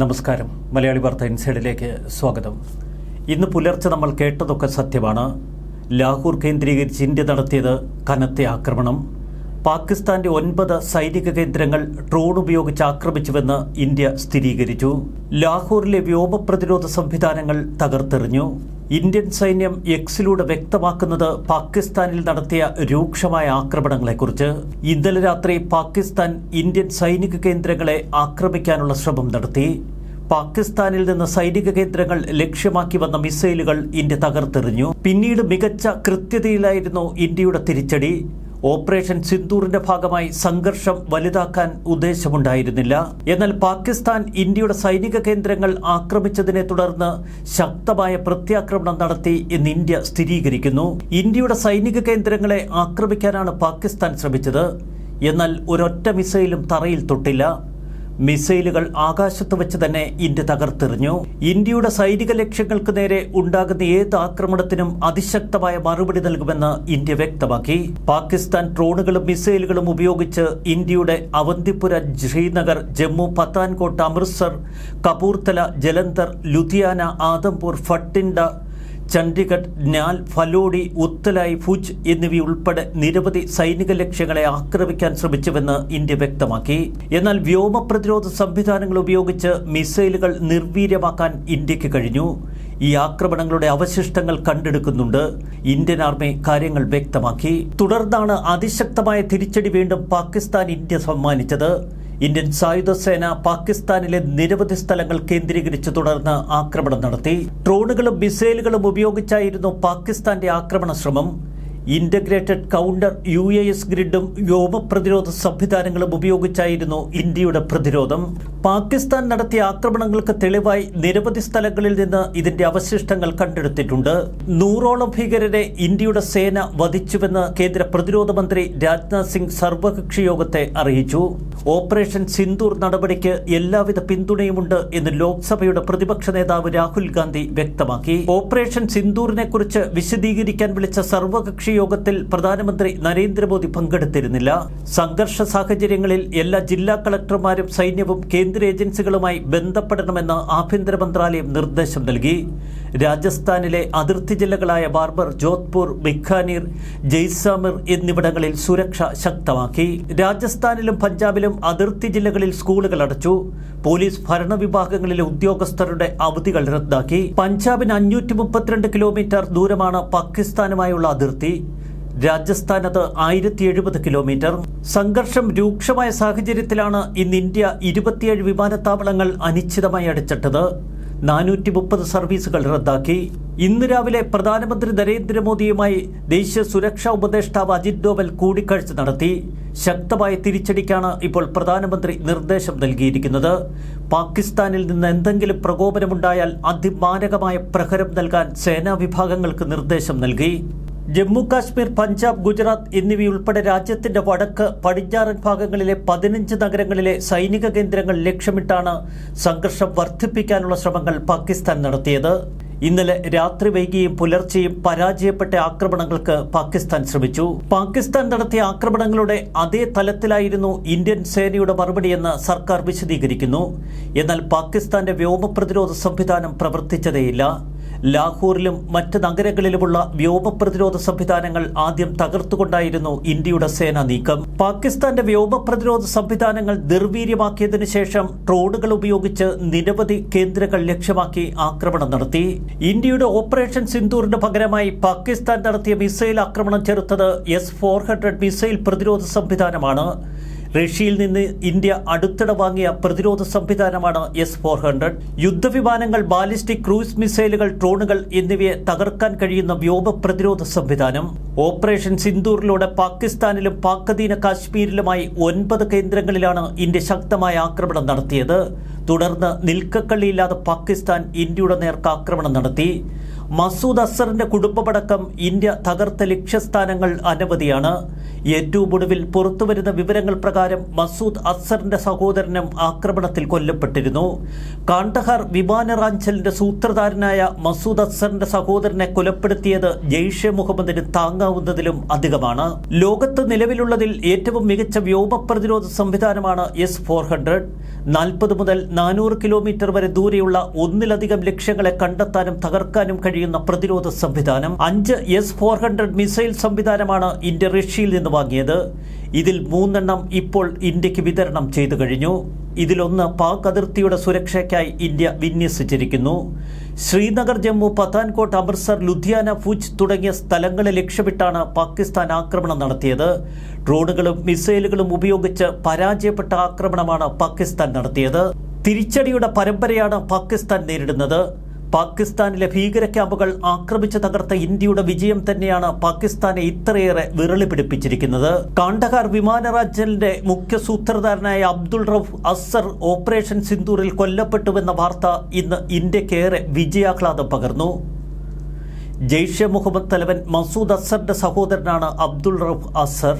നമസ്കാരം. മലയാളി വാർത്ത ഇൻസൈഡിലേക്ക് സ്വാഗതം. ഇന്ന് പുലർച്ചെ നമ്മൾ കേട്ടതൊക്കെ സത്യമാണ്. ലാഹോർ കേന്ദ്രീകരിച്ച് ഇന്ത്യ നടത്തിയത് കനത്ത ആക്രമണം. പാകിസ്ഥാന്റെ ഒൻപത് സൈനിക കേന്ദ്രങ്ങൾ ഡ്രോൺ ഉപയോഗിച്ച് ആക്രമിച്ചുവെന്ന് ഇന്ത്യ സ്ഥിരീകരിച്ചു. ലാഹോറിലെ വ്യോമ പ്രതിരോധ സംവിധാനങ്ങൾ തകർത്തെറിഞ്ഞു. ഇന്ത്യൻ സൈന്യം എക്സിലൂടെ വ്യക്തമാക്കുന്നത് പാകിസ്ഥാനിൽ നടത്തിയ രൂക്ഷമായ ആക്രമണങ്ങളെക്കുറിച്ച്. ഇന്നലെ രാത്രി പാകിസ്ഥാൻ ഇന്ത്യൻ സൈനിക കേന്ദ്രങ്ങളെ ആക്രമിക്കാനുള്ള ശ്രമം നടത്തി. പാകിസ്ഥാനിൽ നിന്ന് സൈനിക കേന്ദ്രങ്ങൾ ലക്ഷ്യമാക്കി വന്ന മിസൈലുകൾ ഇന്ത്യ തകർത്തെറിഞ്ഞു. പിന്നീട് മികച്ച കൃത്യതയിലായിരുന്നു ഇന്ത്യയുടെ തിരിച്ചടി. ഓപ്പറേഷൻ സിന്ദൂറിന്റെ ഭാഗമായി സംഘർഷം വലുതാക്കാൻ ഉദ്ദേശമുണ്ടായിരുന്നില്ല. എന്നാൽ പാകിസ്ഥാൻ ഇന്ത്യയുടെ സൈനിക കേന്ദ്രങ്ങൾ ആക്രമിച്ചതിനെ തുടർന്ന് ശക്തമായ പ്രത്യാക്രമണം നടത്തി എന്ന് ഇന്ത്യ സ്ഥിരീകരിക്കുന്നു. ഇന്ത്യയുടെ സൈനിക കേന്ദ്രങ്ങളെ ആക്രമിക്കാനാണ് പാകിസ്ഥാൻ ശ്രമിച്ചത്. എന്നാൽ ഒരൊറ്റ മിസൈലും തറയിൽ തൊട്ടില്ല. മിസൈലുകൾ ആകാശത്ത് വെച്ച് തന്നെ ഇന്ത്യ തകർത്തെറിഞ്ഞു. ഇന്ത്യയുടെ സൈനിക ലക്ഷ്യങ്ങൾക്ക് നേരെ ഉണ്ടാകുന്ന ഏത് ആക്രമണത്തിനും അതിശക്തമായ മറുപടി നൽകുമെന്ന് ഇന്ത്യ വ്യക്തമാക്കി. പാകിസ്ഥാൻ ഡ്രോണുകളും മിസൈലുകളും ഉപയോഗിച്ച് ഇന്ത്യയുടെ അവന്തിപുര ശ്രീനഗർ ജമ്മു പത്താൻകോട്ട് അമൃത്സർ കപൂർത്തല ജലന്ധർ ലുധിയാന ആദംപൂർ ഫട്ടിൻഡ ചണ്ഡിഗഡ് നാൽ ഫലോഡി ഉത്തലായ് ഭുജ് എന്നിവയുൾപ്പെടെ നിരവധി സൈനിക ലക്ഷ്യങ്ങളെ ആക്രമിക്കാൻ ശ്രമിച്ചുവെന്ന് ഇന്ത്യ വ്യക്തമാക്കി. എന്നാൽ വ്യോമ പ്രതിരോധ സംവിധാനങ്ങൾ ഉപയോഗിച്ച് മിസൈലുകൾ നിർവീര്യമാക്കാൻ ഇന്ത്യയ്ക്ക് കഴിഞ്ഞു. ഈ ആക്രമണങ്ങളുടെ അവശിഷ്ടങ്ങൾ കണ്ടെടുക്കുന്നുണ്ട്. ഇന്ത്യൻ ആർമി കാര്യങ്ങൾ വ്യക്തമാക്കി. തുടർന്നാണ് അതിശക്തമായ തിരിച്ചടി വീണ്ടും പാകിസ്ഥാൻ ഇന്ത്യ സമ്മാനിച്ചത്. ഇന്ത്യൻ സായുധ സേന പാകിസ്ഥാനിലെ നിരവധി സ്ഥലങ്ങൾ കേന്ദ്രീകരിച്ച് തുടർന്ന് ആക്രമണം നടത്തി. ഡ്രോണുകളും മിസൈലുകളും ഉപയോഗിച്ചായിരുന്നു പാകിസ്ഥാന്റെ ആക്രമണ ശ്രമം. Integrated counter U A S ഗ്രിഡും വ്യോമ പ്രതിരോധ സംവിധാനങ്ങളും ഉപയോഗിച്ചായിരുന്നു ഇന്ത്യയുടെ പ്രതിരോധം. പാകിസ്ഥാൻ നടത്തിയ ആക്രമണങ്ങൾക്ക് തെളിവായി നിരവധി സ്ഥലങ്ങളിൽ നിന്ന് ഇതിന്റെ അവശിഷ്ടങ്ങൾ കണ്ടെടുത്തിട്ടുണ്ട്. നൂറോളം ഭീകരരെ ഇന്ത്യയുടെ സേന വധിച്ചുവെന്ന് കേന്ദ്ര പ്രതിരോധ മന്ത്രി രാജ്നാഥ് സിംഗ് സർവകക്ഷി യോഗത്തെ അറിയിച്ചു. ഓപ്പറേഷൻ സിന്ദൂർ നടപടിക്ക് എല്ലാവിധ പിന്തുണയുമുണ്ട് എന്ന് ലോക്സഭയുടെ പ്രതിപക്ഷ നേതാവ് രാഹുൽ ഗാന്ധി വ്യക്തമാക്കി. ഓപ്പറേഷൻ സിന്ദൂറിനെ കുറിച്ച് വിശദീകരിക്കാൻ വിളിച്ച സർവകക്ഷി യോഗത്തിൽ പ്രധാനമന്ത്രി നരേന്ദ്രമോദി പങ്കെടുത്തിരുന്നില്ല. സംഘർഷ സാഹചര്യങ്ങളിൽ എല്ലാ ജില്ലാ കളക്ടർമാരും സൈന്യവും കേന്ദ്ര ഏജൻസികളുമായി ബന്ധപ്പെടണമെന്ന് ആഭ്യന്തര മന്ത്രാലയം നിർദ്ദേശം നൽകി. രാജസ്ഥാനിലെ അതിർത്തി ജില്ലകളായ ബാർബർ ജോധ്പൂർ ബിഖാനീർ ജയ്സാമിർ എന്നിവിടങ്ങളിൽ സുരക്ഷ ശക്തമാക്കി. രാജസ്ഥാനിലും പഞ്ചാബിലും അതിർത്തി ജില്ലകളിൽ സ്കൂളുകൾ അടച്ചു. പോലീസ് ഭരണവിഭാഗങ്ങളിലെ ഉദ്യോഗസ്ഥരുടെ അവധികൾ റദ്ദാക്കി. പഞ്ചാബിന് അഞ്ഞൂറ്റി മുപ്പത്തിരണ്ട് കിലോമീറ്റർ ദൂരമാണ് പാകിസ്ഥാനുമായുള്ള അതിർത്തി. രാജസ്ഥാനത്ത് ആയിരത്തി എഴുപത് കിലോമീറ്റർ. സംഘർഷം രൂക്ഷമായ സാഹചര്യത്തിലാണ് ഇന്ന് ഇന്ത്യ ഇരുപത്തിയേഴ് വിമാനത്താവളങ്ങൾ അനിശ്ചിതമായി അടച്ചിട്ടത്. നാനൂറ്റി മുപ്പത് സർവീസുകൾ റദ്ദാക്കി. ഇന്ന് രാവിലെ പ്രധാനമന്ത്രി നരേന്ദ്രമോദിയുമായി ദേശീയ സുരക്ഷാ ഉപദേഷ്ടാവ് അജിത് ഡോവൽ കൂടിക്കാഴ്ച നടത്തി. ശക്തമായ തിരിച്ചടിക്കാണ് ഇപ്പോൾ പ്രധാനമന്ത്രി നിർദ്ദേശം നൽകിയിരിക്കുന്നത്. പാകിസ്ഥാനിൽ നിന്ന് എന്തെങ്കിലും പ്രകോപനമുണ്ടായാൽ അതിമാരകമായ പ്രഹരം നൽകാൻ സേനാ വിഭാഗങ്ങൾക്ക് നിർദ്ദേശം നൽകി. ജമ്മു കാശ്മീർ പഞ്ചാബ് ഗുജറാത്ത് എന്നിവയുൾപ്പെടെ രാജ്യത്തിന്റെ വടക്ക് പടിഞ്ഞാറൻ ഭാഗങ്ങളിലെ പതിനഞ്ച് നഗരങ്ങളിലെ സൈനിക കേന്ദ്രങ്ങൾ ലക്ഷ്യമിട്ടാണ് സംഘർഷം വർദ്ധിപ്പിക്കാനുള്ള ശ്രമങ്ങൾ പാകിസ്ഥാൻ നടത്തിയത്. ഇന്നലെ രാത്രി വൈകിയും പുലർച്ചെയും പരാജയപ്പെട്ട ആക്രമണങ്ങൾക്ക് പാകിസ്ഥാൻ ശ്രമിച്ചു. പാകിസ്ഥാൻ നടത്തിയ ആക്രമണങ്ങളുടെ അതേ തലത്തിലായിരുന്നു ഇന്ത്യൻ സേനയുടെ മറുപടിയെന്ന് സർക്കാർ വിശദീകരിക്കുന്നു. എന്നാൽ പാകിസ്ഥാന്റെ വ്യോമ പ്രതിരോധ സംവിധാനം പ്രവർത്തിച്ചതേയില്ല. ലാഹോറിലും മറ്റ് നഗരങ്ങളിലുമുള്ള വ്യോമ പ്രതിരോധ സംവിധാനങ്ങൾ ആദ്യം തകർത്തുകൊണ്ടായിരുന്നു ഇന്ത്യയുടെ സേനാ നീക്കം. പാകിസ്ഥാന്റെ വ്യോമ പ്രതിരോധ സംവിധാനങ്ങൾ നിർവീര്യമാക്കിയതിനു ശേഷം ഡ്രോണുകൾ ഉപയോഗിച്ച് നിരവധി കേന്ദ്രങ്ങൾ ലക്ഷ്യമാക്കി ആക്രമണം നടത്തി. ഇന്ത്യയുടെ ഓപ്പറേഷൻ സിന്ദൂറിന് പകരമായി പാകിസ്ഥാൻ നടത്തിയ മിസൈൽ ആക്രമണം ചെറുത്തത് എസ് ഫോർ ഹൺഡ്രഡ് മിസൈൽ പ്രതിരോധ സംവിധാനമാണ്. റഷ്യയിൽ നിന്ന് ഇന്ത്യ അടുത്തിടെ വാങ്ങിയ പ്രതിരോധ സംവിധാനമാണ് എസ് ഫോർ ഹൺഡ്രഡ് യുദ്ധവിമാനങ്ങൾ ബാലിസ്റ്റിക് ക്രൂസ് മിസൈലുകൾ ഡ്രോണുകൾ എന്നിവയെ തകർക്കാൻ കഴിയുന്ന വ്യോമ പ്രതിരോധ സംവിധാനം. ഓപ്പറേഷൻ സിന്ദൂറിലൂടെ പാകിസ്ഥാനിലും പാക്കധീന കാശ്മീരിലുമായി ഒൻപത് കേന്ദ്രങ്ങളിലാണ് ഇന്ത്യ ശക്തമായ ആക്രമണം നടത്തിയത്. തുടർന്ന് നിൽക്കക്കള്ളിയില്ലാതെ പാകിസ്ഥാൻ ഇന്ത്യയുടെ നേർക്ക് ആക്രമണം നടത്തി. മസൂദ് അസറിന്റെ കുടുംബമടക്കം ഇന്ത്യ തകർത്ത ലക്ഷ്യസ്ഥാനങ്ങൾ അനവധിയാണ്. ഏറ്റവും ഒടുവിൽ പുറത്തുവരുന്ന വിവരങ്ങൾ പ്രകാരം മസൂദ് അസറിന്റെ സഹോദരനും ആക്രമണത്തിൽ കൊല്ലപ്പെട്ടിരുന്നു. കാണ്ടഹാർ വിമാനറാഞ്ചലിന്റെ സൂത്രധാരനായ മസൂദ് അസറിന്റെ സഹോദരനെ കൊലപ്പെടുത്തിയത് ജെയ്ഷെ മുഹമ്മദിന് താങ്ങാവുന്നതിലും അധികമാണ്. ലോകത്ത് നിലവിലുള്ളതിൽ ഏറ്റവും മികച്ച വ്യോമ പ്രതിരോധ സംവിധാനമാണ് എസ് ഫോർ ഹൺഡ്രഡ് നാൽപ്പത് മുതൽ നാനൂറ് കിലോമീറ്റർ വരെ ദൂരെയുള്ള ഒന്നിലധികം ലക്ഷ്യങ്ങളെ കണ്ടെത്താനും തകർക്കാനും കഴിയുന്ന പ്രതിരോധ സംവിധാനം അഞ്ച് എസ് ഫോർ ഹൺഡ്രഡ് മിസൈൽ സംവിധാനമാണ് ഇന്ത്യ റഷ്യയിൽ നിന്ന് വാങ്ങിയത്. ഇതിൽ മൂന്നെണ്ണം ഇപ്പോൾ ഇന്ത്യയ്ക്ക് വിതരണം ചെയ്തു കഴിഞ്ഞു. ഇതിലൊന്ന് പാക് അതിർത്തിയുടെ സുരക്ഷയ്ക്കായി ഇന്ത്യ വിന്യസിച്ചിരിക്കുന്നു. ശ്രീനഗർ ജമ്മു പത്താൻകോട്ട് അമൃത്സർ ലുധിയാന ഫുജ് തുടങ്ങിയ സ്ഥലങ്ങളെ ലക്ഷ്യമിട്ടാണ് പാകിസ്ഥാൻ ആക്രമണം നടത്തിയത്. ഡ്രോണുകളും മിസൈലുകളും ഉപയോഗിച്ച് പരാജയപ്പെട്ട ആക്രമണമാണ് പാകിസ്ഥാൻ നടത്തിയത്. തിരിച്ചടിയുടെ പരമ്പരയാണ് പാകിസ്ഥാൻ നേരിടുന്നത്. പാകിസ്ഥാനിലെ ഭീകര ക്യാമ്പുകൾ ആക്രമിച്ചു തകർത്ത ഇന്ത്യയുടെ വിജയം തന്നെയാണ് പാകിസ്ഥാനെ ഇത്രയേറെ വിരളി പിടിപ്പിച്ചിരിക്കുന്നത്. കാണ്ഡഹാർ വിമാനറാഞ്ചലിന്റെ മുഖ്യ സൂത്രധാരനായ അബ്ദുൾ റഫ് അസർ ഓപ്പറേഷൻ സിന്ദൂറിൽ കൊല്ലപ്പെട്ടുവെന്ന വാർത്ത ഇന്ന് ഇന്ത്യക്കേറെ വിജയാഹ്ലാദം പകർന്നു. ജെയ്ഷെ മുഹമ്മദ് തലവൻ മസൂദ് അസറിന്റെ സഹോദരനാണ് അബ്ദുൾ റഫ് അസർ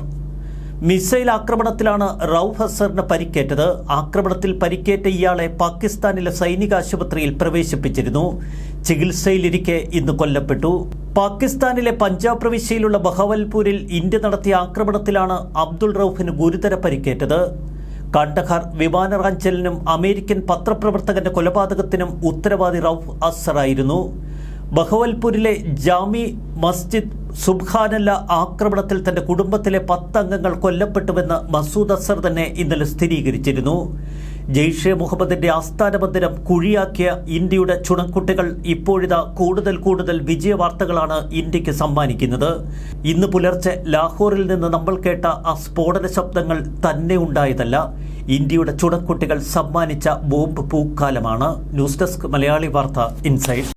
മിസൈൽ ആക്രമണത്തിലാണ് റൌഫ് ഹസറിന് പരിക്കേറ്റത്. ആക്രമണത്തിൽ പരിക്കേറ്റ ഇയാളെ പാകിസ്ഥാനിലെ സൈനിക ആശുപത്രിയിൽ പ്രവേശിപ്പിച്ചിരുന്നു. ചികിത്സയിലിരിക്കെ ഇന്ന് കൊല്ലപ്പെട്ടു. പാകിസ്ഥാനിലെ പഞ്ചാബ് പ്രവിശ്യയിലുള്ള ബഹവൽപൂരിൽ ഇന്ത്യ നടത്തിയ ആക്രമണത്തിലാണ് അബ്ദുൾ റൌഫിന് ഗുരുതര പരിക്കേറ്റത്. കണ്ടഹാർ വിമാനറാഞ്ചലിനും അമേരിക്കൻ പത്രപ്രവർത്തകന്റെ കൊലപാതകത്തിനും ഉത്തരവാദി റൌഫ് അസറായിരുന്നു. ബഹവൽപൂരിലെ ജാമി മസ്ജിദ് സുബ്ഹാനല്ല ആക്രമണത്തിൽ തന്റെ കുടുംബത്തിലെ പത്തംഗങ്ങൾ കൊല്ലപ്പെട്ടുവെന്ന് മസൂദ് അസർ തന്നെ ഇന്നലെ സ്ഥിരീകരിച്ചിരുന്നു. ജെയ്ഷെ മുഹമ്മദിന്റെ ആസ്ഥാന മന്ദിരം കുഴിയാക്കിയ ഇന്ത്യയുടെ ചുണക്കുട്ടികൾ ഇപ്പോഴിതാ കൂടുതൽ കൂടുതൽ വിജയ വാർത്തകളാണ് ഇന്ത്യയ്ക്ക് സമ്മാനിക്കുന്നത്. ഇന്ന് പുലർച്ചെ ലാഹോറിൽ നിന്ന് നമ്മൾ കേട്ട ആ സ്ഫോടന ശബ്ദങ്ങൾ തന്നെ ഉണ്ടായതല്ല. ഇന്ത്യയുടെ ചുണക്കുട്ടികൾ സമ്മാനിച്ച bomb പൂക്കാലമാണ്. News desk Malayali Vartha inside.